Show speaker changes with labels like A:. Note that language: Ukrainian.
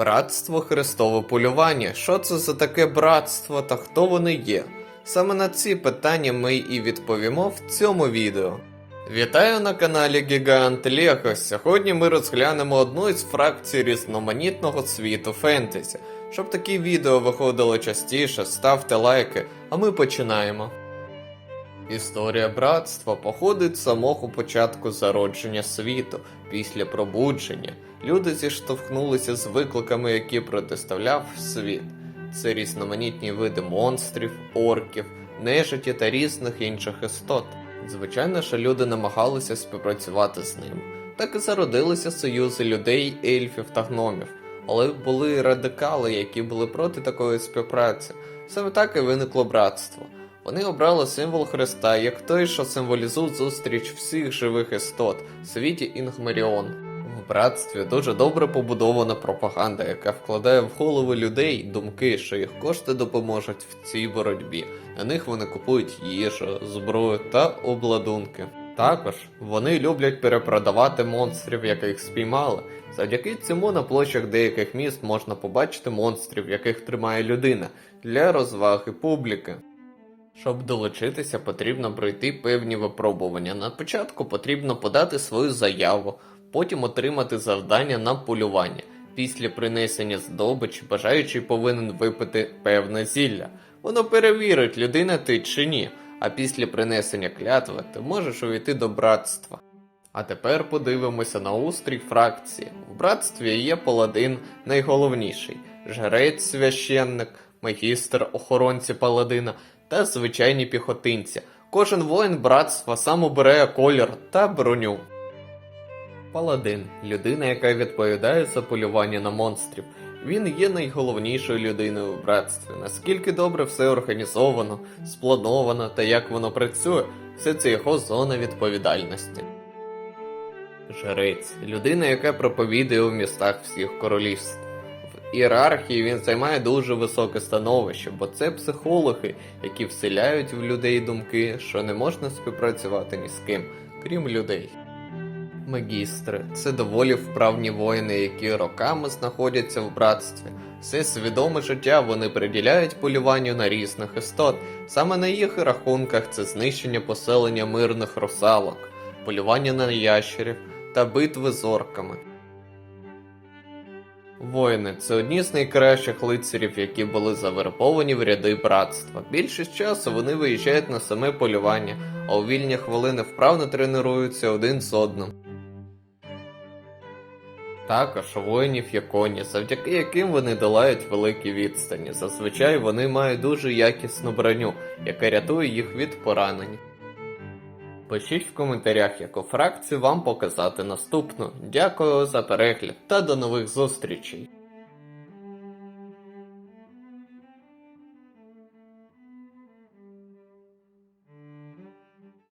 A: Братство Христове полювання. Що це за таке братство та хто вони є? Саме на ці питання ми і відповімо в цьому відео. Вітаю на каналі Гігант Лего. Сьогодні ми розглянемо одну із фракцій різноманітного світу фентезі. Щоб такі відео виходило частіше, ставте лайки, а ми починаємо. Історія братства походить з самого початку зародження світу. Після пробудження люди зіштовхнулися з викликами, які протиставляв світ. Це різноманітні види монстрів, орків, нежиті та різних інших істот. Звичайно, що люди намагалися співпрацювати з ним. Так і зародилися союзи людей, ельфів та гномів. Але були радикали, які були проти такої співпраці. Саме так і виникло братство. Вони обрали символ Христа як той, що символізує зустріч всіх живих істот в світі Інгмаріон. В братстві дуже добре побудована пропаганда, яка вкладає в голови людей думки, що їх кошти допоможуть в цій боротьбі. На них вони купують їжу, зброю та обладунки. Також вони люблять перепродавати монстрів, яких спіймали. Завдяки цьому на площах деяких міст можна побачити монстрів, яких тримає людина, для розваги публіки. Щоб долучитися, потрібно пройти певні випробування. На початку потрібно подати свою заяву, потім отримати завдання на полювання. Після принесення здобичі бажаючий повинен випити певне зілля. Воно перевірить, людина ти чи ні. А після принесення клятви ти можеш увійти до братства. А тепер подивимося на устрій фракції. В братстві є паладин найголовніший, жрець священник, магістр охоронці паладина та звичайні піхотинці. Кожен воїн братства сам обирає колір та броню. Паладин людина, яка відповідає за полювання на монстрів. Він є найголовнішою людиною в братстві. Наскільки добре все організовано, сплановано та як воно працює, все це його зона відповідальності. Жрець людина, яка проповідує у містах всіх королівств. Ієрархії він займає дуже високе становище, бо це психологи, які вселяють в людей думки, що не можна співпрацювати ні з ким, крім людей. Магістри це доволі вправні воїни, які роками знаходяться в братстві. Все свідоме життя вони приділяють полюванню на різних істот. Саме на їх рахунках це знищення поселення мирних русалок, полювання на ящерів та битви з орками. Воїни це одні з найкращих лицарів, які були завербовані в ряди братства. Більшість часу вони виїжджають на саме полювання, а у вільні хвилини вправно тренуються один з одним. Також воїнів є коні, завдяки яким вони долають великі відстані. Зазвичай вони мають дуже якісну броню, яка рятує їх від поранень. Пишіть в коментарях, яку фракцію вам показати наступну. Дякую за перегляд та до нових зустрічей!